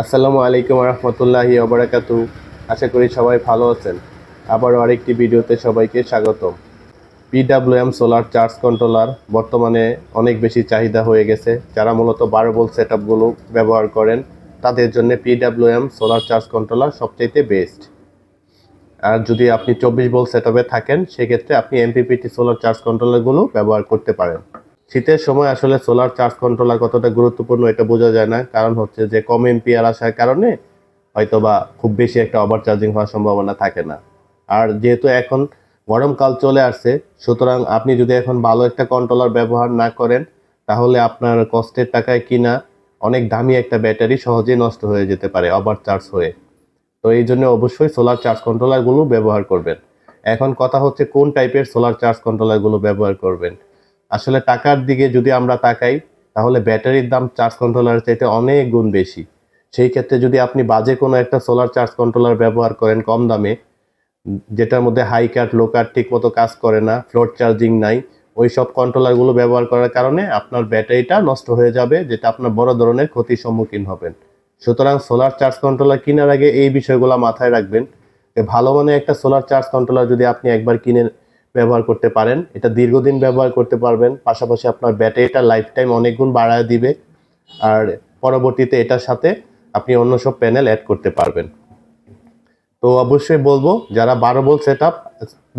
আসসালামু আলাইকুম রহমতুল্লাহি ওবরাকাতু আশা করি সবাই ভালো আছেন। আবারও আরেকটি ভিডিওতে সবাইকে স্বাগতম। পিডাব্লিউএম সোলার চার্জ কন্ট্রোলার বর্তমানে অনেক বেশি চাহিদা হয়ে গেছে। যারা মূলত বারো বোল সেট ব্যবহার করেন, তাদের জন্য পিডাব্লিউএম সোলার চার্জ কন্ট্রোলার সবচাইতে বেস্ট আর যদি আপনি চব্বিশ বোল সেট থাকেন, সেক্ষেত্রে আপনি এমপিপিটি সোলার চার্জ কন্ট্রোলারগুলো ব্যবহার করতে পারেন। শীতের সময় আসলে সোলার চার্জ কন্ট্রোলার কতটা গুরুত্বপূর্ণ এটা বোঝা যায় না। কারণ হচ্ছে যে, কম এম্পিয়ার আসার কারণে হয়তো বা খুব বেশি একটা ওভার চার্জিং হওয়ার সম্ভাবনা থাকে না। আর যেহেতু এখন গরমকাল চলে আসছে, সুতরাং আপনি যদি এখন ভালো একটা কন্ট্রোলার ব্যবহার না করেন, তাহলে আপনার কষ্টের টাকায় কিনা অনেক দামি একটা ব্যাটারি সহজেই নষ্ট হয়ে যেতে পারে ওভার চার্জ হয়ে। তো এই জন্য অবশ্যই সোলার চার্জ কন্ট্রোলারগুলো ব্যবহার করবেন। এখন কথা হচ্ছে কোন টাইপের সোলার চার্জ কন্ট্রোলারগুলো ব্যবহার করবেন। আসলে টাকার দিকে যদি আমরা তাকাই, তাহলে ব্যাটারির দাম চার্জ কন্ট্রোলারের চাইতে অনেক গুণ বেশি। সেই ক্ষেত্রে যদি আপনি বাজে কোনো একটা সোলার চার্জ কন্ট্রোলার ব্যবহার করেন কম দামে, যেটার মধ্যে হাই কাট লো কাট ঠিক মতো কাজ করে না ফ্লোট চার্জিং নাই, ওই সব কন্ট্রোলারগুলো ব্যবহার করার কারণে আপনার ব্যাটারিটা নষ্ট হয়ে যাবে, যেটা আপনার বড় ধরনের ক্ষতির সম্মুখীন হবেন। সুতরাং সোলার চার্জ কন্ট্রোলার কেনার আগে এই বিষয়গুলো মাথায় রাখবেন ভালো মানের একটা সোলার চার্জ কন্ট্রোলার যদি আপনি একবার কিনে ব্যবহার করতে পারেন। এটা দীর্ঘদিন ব্যবহার করতে পারবেন। পাশাপাশি আপনার ব্যাটারিটা লাইফ টাইম অনেক গুণ বাড়ায় দিবে। আর পরবর্তীতে এটার সাথে আপনি অন্য সব প্যানেল অ্যাড করতে পারবেন। তো অবশ্যই বলব, যারা বারো বল সেট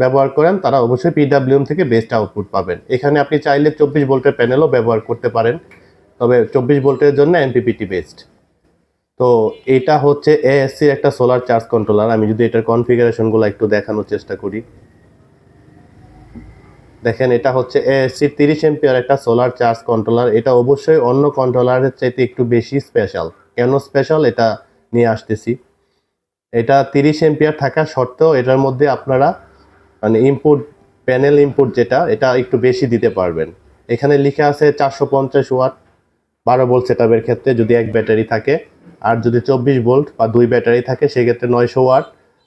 ব্যবহার করেন, তারা অবশ্যই পিডাব্লিউএম থেকে বেস্ট আউটপুট পাবেন। এখানে আপনি চাইলে চব্বিশ ভোল্টের প্যানেলও ব্যবহার করতে পারেন। তবে চব্বিশ ভোল্টের জন্য এমপিপিটি বেস্ট তো এটা হচ্ছে এএসসির একটা সোলার চার্জ কন্ট্রোলার আমি যদি এটার কনফিগারেশনগুলো একটু দেখানোর চেষ্টা করি। দেখেন, এটা হচ্ছে এএসসি তিরিশ এমপিয়ার একটা সোলার চার্জ কন্ট্রোলার এটা অবশ্যই অন্য কন্ট্রোলারের চাইতে একটু বেশি স্পেশাল কেন স্পেশাল এটা নিয়ে আসতেছি। এটা তিরিশ এমপিয়ার থাকা সত্ত্বেও এটার মধ্যে আপনারা মানে ইনপুট প্যানেল ইনপুট যেটা, এটা একটু বেশি দিতে পারবেন। এখানে লিখে আছে চারশো পঞ্চাশ ওয়াট, বারো ভোল্ট সেটআপের ক্ষেত্রে যদি এক ব্যাটারি থাকে। আর যদি চব্বিশ ভোল্ট বা দুই ব্যাটারি থাকে, সেক্ষেত্রে নয়শো ওয়াট।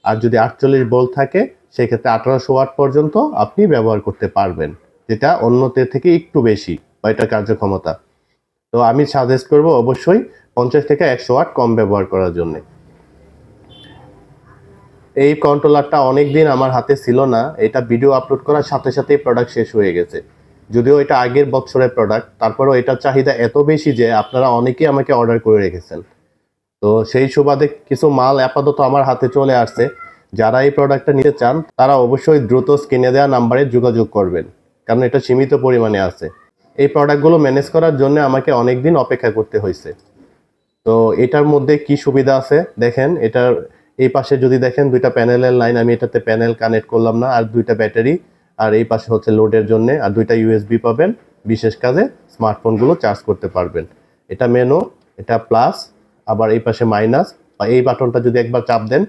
আর যদি আটচল্লিশ ভোল্ট থাকে, সেক্ষেত্রে আঠারোশো ওয়াট পর্যন্ত আপনি ব্যবহার করতে পারবেন, যেটা অন্যদের থেকে একটু বেশি বা এটা কার্যক্ষমতা। তো আমি সাজেস্ট করব অবশ্যই পঞ্চাশ থেকে একশো ওয়াট কম ব্যবহার করার জন্যে। এই কন্ট্রোলারটা অনেক দিন আমার হাতে ছিল না, এটা ভিডিও আপলোড করার সাথে সাথেই প্রোডাক্ট শেষ হয়ে গেছে। যদিও এটা আগের বছরের প্রোডাক্ট তারপরেও এটার চাহিদা এত বেশি যে আপনারা অনেকেই আমাকে অর্ডার করে রেখেছেন। তো সেই সুবাদে কিছু মাল আপাতত আমার হাতে চলে আসছে। যারা এই প্রোডাক্টটা নিতে চান, তারা অবশ্যই দ্রুত স্ক্রিনে দেওয়া নাম্বারে যোগাযোগ করবেন, কারণ এটা সীমিত পরিমাণে আছে। এই প্রোডাক্টগুলো ম্যানেজ করার জন্য আমাকে অনেক দিন অপেক্ষা করতে হয়েছে। তো এটার মধ্যে কি সুবিধা আছে? দেখেন, এটার এই পাশে যদি দেখেন, দুইটা প্যানেলের লাইন আমি এটাতে প্যানেল কানেক্ট করলাম না, আর দুইটা ব্যাটারি আর এই পাশে হচ্ছে লোডের জন্য, আর দুইটা ইউএসবি পাবেন। বিশেষ কাজে স্মার্টফোনগুলো চার্জ করতে পারবেন। এটা মেনো এটা প্লাস আবার এই পাশে মাইনাস বা এই বাটনটা যদি একবার চাপ দেন,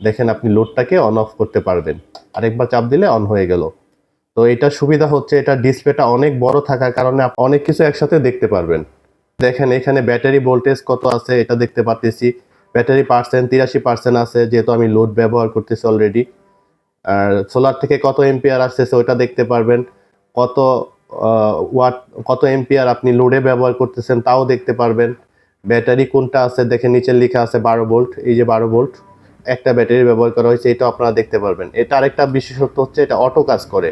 দেখেন আপনি লোডটাকে অন অফ করতে পারবেন। আর একবার চাপ দিলে অন হয়ে গেল। তো এটা সুবিধা হচ্ছে, এটা ডিসপ্লেটা অনেক বড় থাকার কারণে অনেক কিছু একসাথে দেখতে পারবেন। দেখেন এখানে ব্যাটারি ভোল্টেজ কত আছে, এটা দেখতে পারতেছি। ব্যাটারি পার্সেন্ট তিরাশি পার্সেন্ট আছে, যেহেতু আমি লোড ব্যবহার করতেছি অলরেডি আর সোলার থেকে কত এম্পিয়ার আসতেছে ওটা দেখতে পারবেন। কত ওয়াট কত এম্পিয়ার আপনি লোডে ব্যবহার করতেছেন, তাও দেখতে পারবেন। ব্যাটারি কোনটা আছে দেখে নিচে লেখা আছে বারো ভোল্ট, এই যে বারো ভোল্ট, একটা ব্যাটারি ব্যবহার করা হয়েছে, এটা আপনারা দেখতে পারবেন। এটা আরেকটা বিশেষত্ব হচ্ছে, এটা অটো কাজ করে।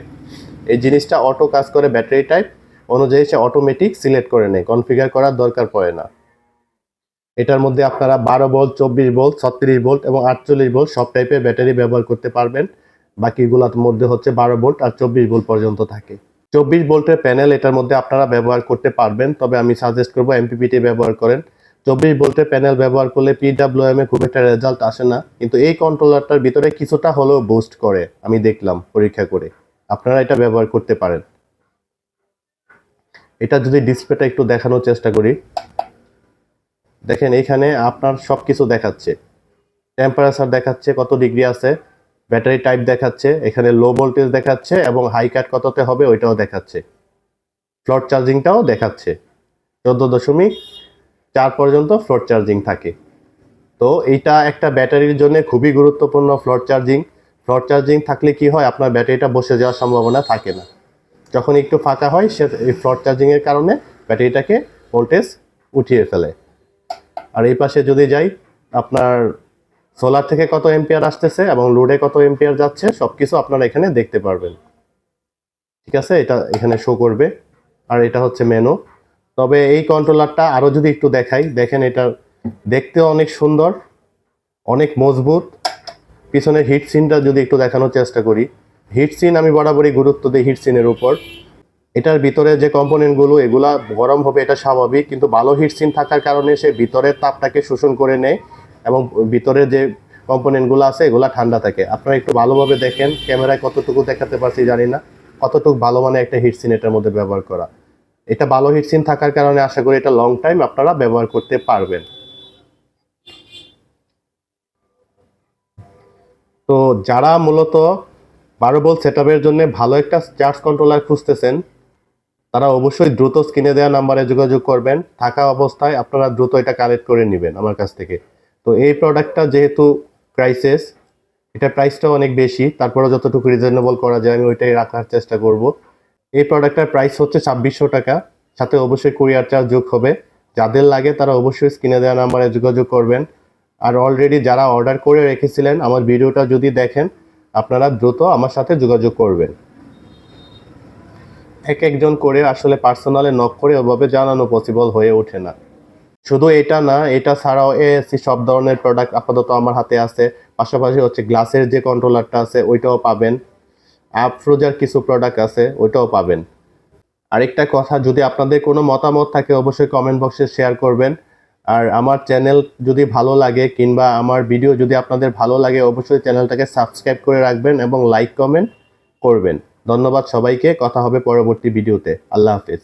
এই জিনিসটা অটো কাজ করে ব্যাটারি টাইপ অনুযায়ী সে অটোমেটিক সিলেক্ট করে নেয় কনফিগার করার দরকার পড়ে না। এটার মধ্যে আপনারা বারো ভোল্ট, চব্বিশ ভোল্ট, ছত্রিশ ভোল্ট এবং আটচল্লিশ ভোল্ট সব টাইপের ব্যাটারি ব্যবহার করতে পারবেন। বাকিগুলোর মধ্যে হচ্ছে বারো ভোল্ট আর চব্বিশ ভোল্ট পর্যন্ত থাকে। চব্বিশ ভোল্টের প্যানেল এটার মধ্যে আপনারা ব্যবহার করতে পারবেন, তবে আমি সাজেস্ট করব এমপিপিটি ব্যবহার করেন। চব্বিশ বলতে প্যানেল ব্যবহার করলে পিডাব্লিউএম এ খুব একটা রেজাল্ট আসে না। কিন্তু এই কন্ট্রোলারটার ভিতরে কিছুটা হলেও বুস্ট করে, আমি দেখলাম পরীক্ষা করে। আপনারা এটা ব্যবহার করতে পারেন। এটা যদি ডিসপ্লেটা একটু দেখানোর চেষ্টা করি। দেখেন এখানে আপনার সব কিছু দেখাচ্ছে। টেম্পারেচার দেখাচ্ছে, কত ডিগ্রি আছে ব্যাটারি টাইপ দেখাচ্ছে, এখানে লো ভোল্টেজ দেখাচ্ছে এবং হাই কাট কততে হবে ওইটাও দেখাচ্ছে। ফ্লট চার্জিংটাও দেখাচ্ছে। চোদ্দ দশমিক চার পর্যন্ত ফ্লোট চার্জিং থাকে। তো এইটা একটা ব্যাটারির জন্য খুবই গুরুত্বপূর্ণ ফ্লোট চার্জিং ফ্লোট চার্জিং থাকলে কি হয়? আপনার ব্যাটারিটা বসে যাওয়ার সম্ভাবনা থাকে না। যখন একটু ফাঁকা হয়, সে এই ফ্লোট চার্জিংয়ের কারণে ব্যাটারিটাকে ভোল্টেজ উঠিয়ে ফেলে। আর এই পাশে যদি যাই, আপনার সোলার থেকে কত এম্পিয়ার আসতেছে এবং লোডে কত এম্পিয়ার যাচ্ছে সব কিছু আপনারা এখানে দেখতে পারবেন। ঠিক আছে? এটা এখানে শো করবে। আর এটা হচ্ছে মেনু তবে এই কন্ট্রোলারটা আরও যদি একটু দেখাই, দেখেন এটা দেখতে অনেক সুন্দর, অনেক মজবুত। পিছনের হিট সিনটা যদি একটু দেখানোর চেষ্টা করি হিট সিন আমি বরাবরই গুরুত্ব দিই হিট সিনের উপর। এটার ভিতরে যে কম্পোনেন্টগুলো এগুলা গরম হবে, এটা স্বাভাবিক, কিন্তু ভালো হিট সিন থাকার কারণে সে ভিতরের তাপটাকে শোষণ করে নেয় এবং ভিতরে যে কম্পোনেন্টগুলো আছে, এগুলা ঠান্ডা থাকে। আপনারা একটু ভালোভাবে দেখেন, ক্যামেরায় কতটুকু দেখাতে পারছি জানি না। কতটুকু ভালো মানে একটা হিট সিন এটার মধ্যে ব্যবহার করা। এটা ভালো হিট সিন থাকার কারণে আশা করি এটা লং টাইম আপনারা ব্যবহার করতে পারবেন। তো যারা মূলত বারো বল সেট জন্য ভালো একটা চার্জ কন্ট্রোলার খুঁজতেছেন, তারা অবশ্যই দ্রুত স্ক্রিনে দেওয়া নাম্বারে যোগাযোগ করবেন। থাকা অবস্থায় আপনারা দ্রুত এটা কালেক্ট করে নেবেন আমার কাছ থেকে। তো এই প্রোডাক্টটা যেহেতু ক্রাইসিস এটা প্রাইসটা অনেক বেশি তারপরে যতটুকু রিজনেবল করা যায় আমি ওইটাই রাখার চেষ্টা করব। এই প্রোডাক্টটার প্রাইস হচ্ছে ছাব্বিশশো টাকা। সাথে অবশ্যই কুরিয়ার চার্জ যোগ হবে। যাদের লাগে তারা অবশ্যই স্ক্রিনে দেওয়া নাম্বারে যোগাযোগ করবেন। আর অলরেডি যারা অর্ডার করে রেখেছিলেন, আমার ভিডিওটা যদি দেখেন, আপনারা দ্রুত আমার সাথে যোগাযোগ করবেন। এক একজন করে আসলে পার্সোনালে নক করে ওভাবে জানানো পসিবল হয়ে ওঠে না। শুধু এটা না, এটা ছাড়াও এএসসি সব ধরনের প্রোডাক্ট আপাতত আমার হাতে আছে। পাশাপাশি হচ্ছে গ্লাসের যে কন্ট্রোলারটা আছে, ওইটাও পাবেন। আফরোজার কিছু প্রোডাক্ট আছে, ওইটাও পাবেন। আরেকটা কথা, যদি আপনাদের কোনো মতামত থাকে, অবশ্যই কমেন্ট বক্সে শেয়ার করবেন। আর আমার চ্যানেল যদি ভালো লাগে, কিংবা আমার ভিডিও যদি আপনাদের ভালো লাগে, অবশ্যই চ্যানেলটাকে সাবস্ক্রাইব করে রাখবেন এবং লাইক কমেন্ট করবেন। ধন্যবাদ সবাইকে, কথা হবে পরবর্তী ভিডিওতে আল্লাহ হাফিজ।